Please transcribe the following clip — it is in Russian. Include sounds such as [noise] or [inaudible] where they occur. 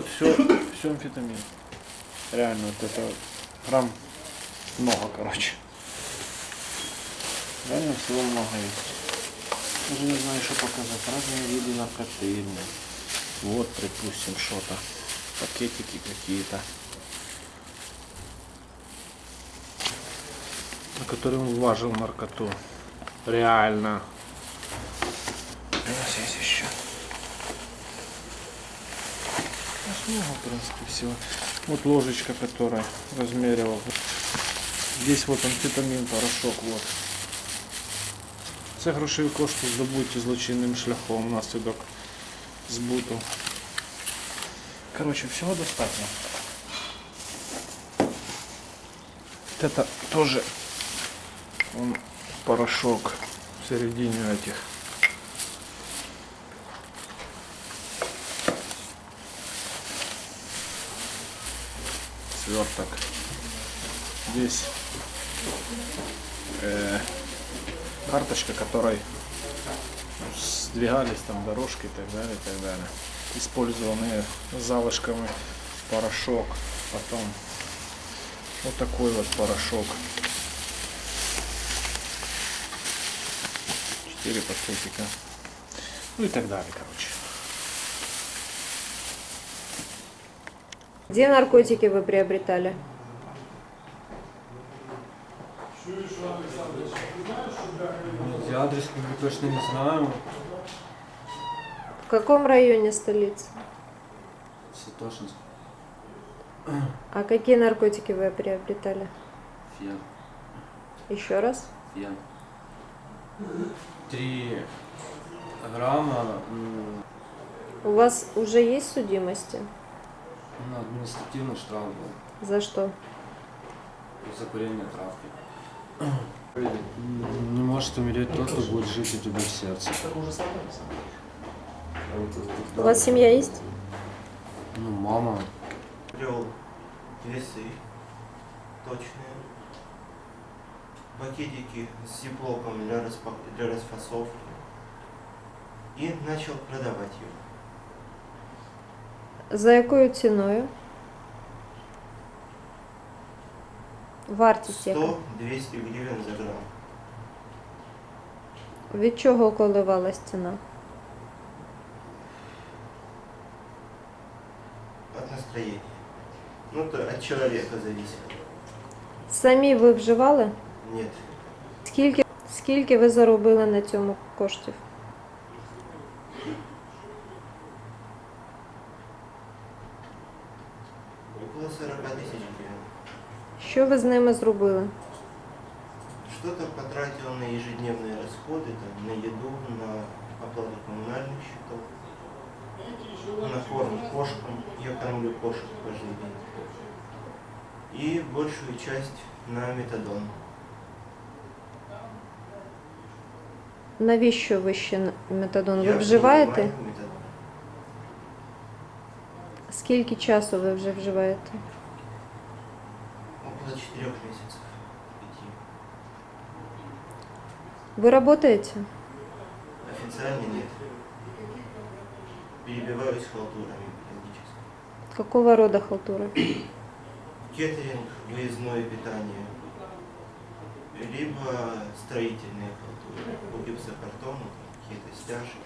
вот все, все амфетамин. Реально, вот это грамм много, короче. Реально всего много есть. Даже не знаю, что показать. Разные виды наркоты. блин. Вот, припустим, что-то. Пакетики какие-то. На котором важил наркоту. Реально. У нас есть еще. Ну, много, в принципе, всего. Вот ложечка, которая размерила. Здесь вот амфетамин, порошок, вот. Це грошові кошти здобуті злочинним шляхом внаслідок збуту. Короче, всего достатньо. Вот это тоже он, порошок в середине этих. Сверток. Здесь э, карточка, которой сдвигались там дорожки и так далее, и так далее. Использованные залышками порошок, потом вот такой вот порошок. Четыре пакетика. Ну и так далее, короче. Где наркотики вы приобретали? Адрес как бы точно не знаю. В каком районе столицы? Святошинск. А какие наркотики вы приобретали? Фен. Еще раз? Фен. Три грамма У вас уже есть судимости? Ну, административный штраф был За что? за курение травки. [clears throat] Не может умереть тот, кто будет жить у тебя в сердце. У вас семья есть? Ну, мама. Приобрел весы точные, пакетики с зиплоком для, распак- для расфасовки и начал продавать его. За якою ціною? Вартість яка? 100-200 гривен за грамм. Від чого коливалась ціна? От настроения. Ну, то от человека зависит. Самі ви вживали? Нет. Скільки, скільки ви заробили на цьому коштів? Около 40 тысяч гривен. Що ви з ними зробили? Что-то потратил на ежедневные расходы, там, на еду, на оплату коммунальных счетов, на корм кошкам. Я кормлю кошек каждый день. И большую часть на метадон. Навіщо ви ще н- метадон? Ви Я вживаєте? принимаю метадон. Скільки часу ви вже вживаєте? Около 4 месяцев. Пяти. Ви працюєте? Официально нет. Перебиваюсь халтурами периодически. Какого рода халтура? Кеттеринг, выездное питание, либо строительные халтуры, по гипсокартону, там какие-то стяжки.